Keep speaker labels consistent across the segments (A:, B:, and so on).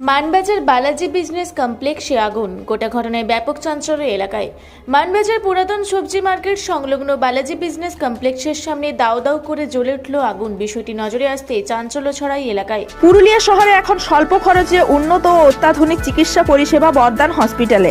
A: Manbazar Balaji business কমপ্লেক্সে আগুন। গোটা ঘটনায় ব্যাপক চাঞ্চল্য এলাকায়। মানবাজার পুরাতন সবজি মার্কেট সংলগ্ন বালাজি বিজনেস কমপ্লেক্সের সামনে দাও দাও করে জ্বলে উঠল আগুন। বিষয়টি নজরে আসতে চাঞ্চল্য ছড়াই এলাকায়।
B: পুরুলিয়া শহরে এখন স্বল্প খরচে উন্নত ও অত্যাধুনিক চিকিৎসা পরিষেবা বর্দান হসপিটালে।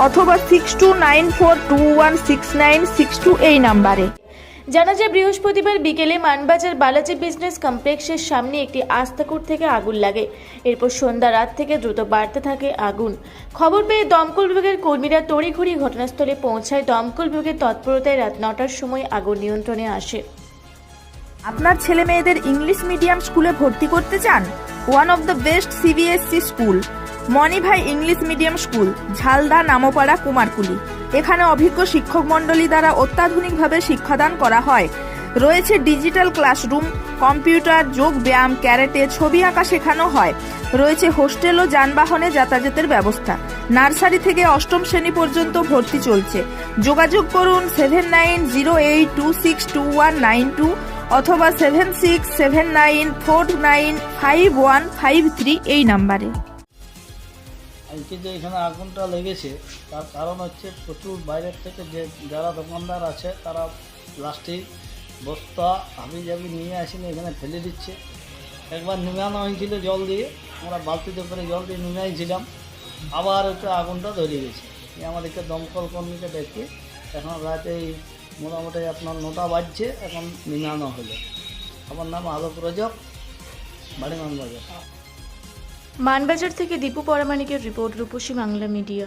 B: অথবা six two nine four two one six nine six two এই নাম্বারে।
A: জানা যায় বৃহস্পতিবার বিকেলে মানবাজার বালাজি বিজনেস কমপ্লেক্সের সামনে একটি আস্তাকুট থেকে আগুন লাগে। এরপর সন্ধ্যা রাত থেকে দ্রুত বাড়তে থাকে আগুন। খবর পেয়ে দমকল বিভাগের কর্মীরা তড়িঘড়ি ঘটনাস্থলে পৌঁছায়। দমকল বিভাগের তৎপরতায় রাত নটার সময় আগুন নিয়ন্ত্রণে আসে।
B: আপনার ছেলে মেয়েদের ইংলিশ মিডিয়াম স্কুলে ভর্তি করতে চান? One of the best CBSE school Manibhai English medium school, Jhalda Namapara Kumarkuli. এখানে অভিজ্ঞ শিক্ষক মণ্ডলী দ্বারা অত্যাধুনিকভাবে শিক্ষাদান করা হয়। রয়েছে ডিজিটাল ক্লাসরুম, কম্পিউটার, যোগ ব্যায়াম, ক্যারেটে, ছবি আঁকা শেখানো হয়। রয়েছে হোস্টেল ও যানবাহনে যাতায়াতের ব্যবস্থা। নার্সারি থেকে অষ্টম শ্রেণি পর্যন্ত ভর্তি চলছে। যোগাযোগ করুন seven nine zero eight two six two one nine two অথবা seven six seven nine four nine five one five three এই নাম্বারে।
C: আজকে যে এখানে আগুনটা লেগেছে, তার কারণ হচ্ছে প্রচুর বাইরের থেকে যে যারা দোকানদার আছে, তারা প্লাস্টিক, বস্তা হাবি জাবি নিয়ে আসেনি এখানে ফেলে দিচ্ছে। একবার নিমানো হয়েছিল জল দিয়ে, আমরা বালতিতে করে জল দিয়ে নিমাইছিলাম আবার একটু আগুনটা ধরে গেছে আমাদেরকে দমকল কর্মীকে ডেকে এখন রাতে মোটামুটি আপনার নটা বাজছে, এখন নিমানো হলো। আমার নাম আলোক রজক, বাড়ি মানবাজার
A: মানবাজার থেকে দীপু পরামানিকের report Rupasi Bangla media.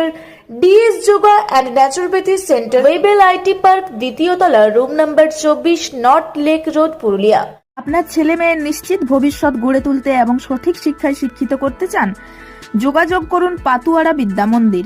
A: centre DS yoga and naturopathy centre Webel IT park দ্বিতীয় তলা রুম নাম্বার চব্বিশ নর্থ লেক রোড পুরুলিয়া।
B: আপনার ছেলে মেয়ের নিশ্চিত ভবিষ্যৎ গড়ে তুলতে এবং সঠিক শিক্ষায় শিক্ষিত করতে চান? যোগাযোগ করুন পাতুয়ারা বিদ্যা মন্দির।